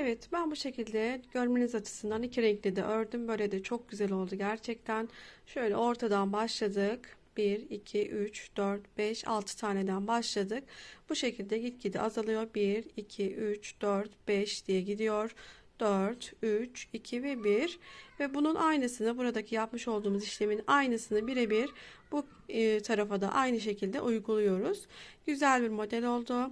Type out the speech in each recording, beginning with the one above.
Evet ben bu şekilde görmeniz açısından iki renkli de ördüm. Böyle de çok güzel oldu gerçekten. Şöyle ortadan başladık. 1, 2, 3, 4, 5, 6 taneden başladık. Bu şekilde gitgide azalıyor. 1, 2, 3, 4, 5 diye gidiyor. 4, 3, 2 ve 1 ve bunun aynısını buradaki yapmış olduğumuz işlemin aynısını birebir bu e, tarafa da aynı şekilde uyguluyoruz. Güzel bir model oldu.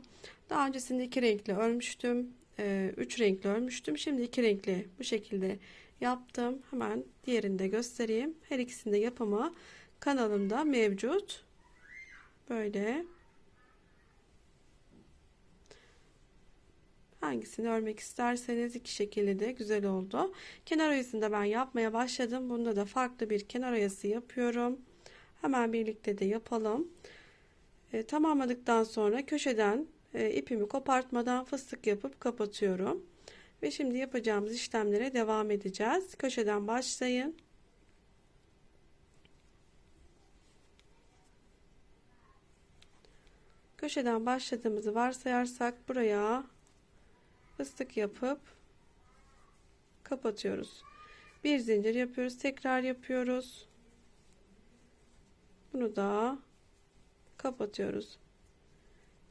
Daha öncesinde iki renkli örmüştüm. E, üç renkli örmüştüm. Şimdi iki renkli bu şekilde yaptım. Hemen diğerini de göstereyim. Her ikisinde yapımı kanalımda mevcut. Böyle. Hangisini örmek isterseniz iki şekilde de güzel oldu. Kenar oyasını ben yapmaya başladım. Bunda da farklı bir kenar oyası yapıyorum. Hemen birlikte de yapalım. E, tamamladıktan sonra köşeden e, ipimi kopartmadan fıstık yapıp kapatıyorum. Ve şimdi yapacağımız işlemlere devam edeceğiz. Köşeden başlayın. Köşeden başladığımızı varsayarsak buraya fıstık yapıp kapatıyoruz. Bir zincir yapıyoruz. Tekrar yapıyoruz. Bunu da kapatıyoruz.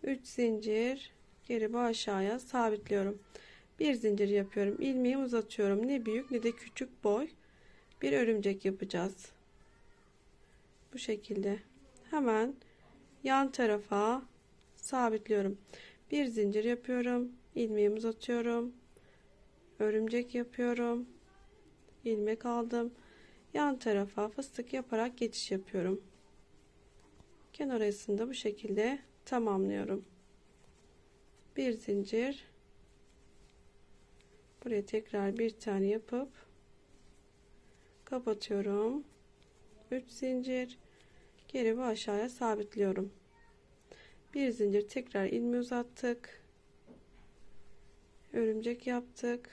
3 zincir geri bu aşağıya sabitliyorum. Bir zincir yapıyorum. ilmeği uzatıyorum. Ne büyük ne de küçük boy bir örümcek yapacağız. Bu şekilde. Hemen yan tarafa sabitliyorum. Bir zincir yapıyorum. ilmeğimi uzatıyorum. Örümcek yapıyorum. ilmek aldım. Yan tarafa fıstık yaparak geçiş yapıyorum. Kenar arasında bu şekilde tamamlıyorum. Bir zincir buraya tekrar bir tane yapıp kapatıyorum. 3 zincir geri bu aşağıya sabitliyorum. Bir zincir tekrar ilmeği uzattık. Örümcek yaptık.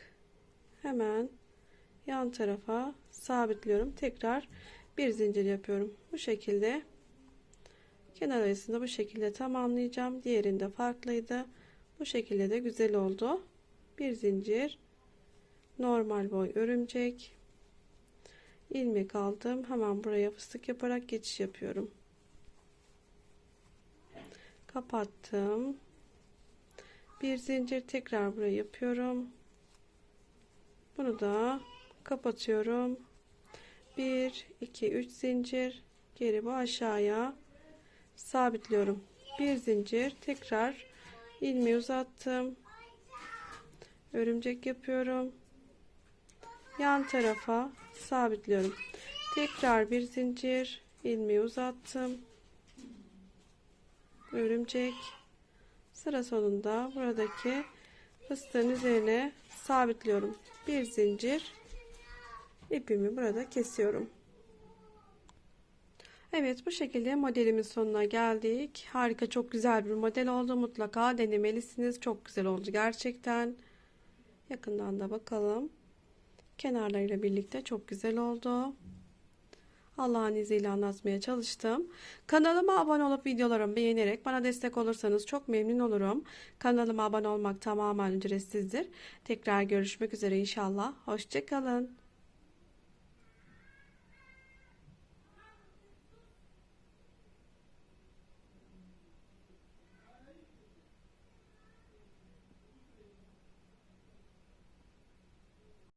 Hemen yan tarafa sabitliyorum. Tekrar bir zincir yapıyorum. Bu şekilde kenar arasında bu şekilde tamamlayacağım. Diğerinde farklıydı. Bu şekilde de güzel oldu. Bir zincir normal boy örümcek ilmek aldım. Hemen buraya fıstık yaparak geçiş yapıyorum. Kapattım. Bir zincir tekrar buraya yapıyorum. Bunu da kapatıyorum. 1 2 3 zincir geri bu aşağıya sabitliyorum. Bir zincir tekrar ilmeği uzattım. Örümcek yapıyorum. Yan tarafa sabitliyorum. Tekrar bir zincir ilmeği uzattım. Örümcek sıra sonunda buradaki fıstığın üzerine sabitliyorum. Bir zincir ipimi burada kesiyorum. Evet bu şekilde modelimin sonuna geldik. Harika çok güzel bir model oldu. Mutlaka denemelisiniz. Çok güzel oldu gerçekten. Yakından da bakalım. Kenarlarıyla birlikte çok güzel oldu. Allah'ın izniyle anlatmaya çalıştım. Kanalıma abone olup videolarımı beğenerek bana destek olursanız çok memnun olurum. Kanalıma abone olmak tamamen ücretsizdir. Tekrar görüşmek üzere inşallah. Hoşçakalın.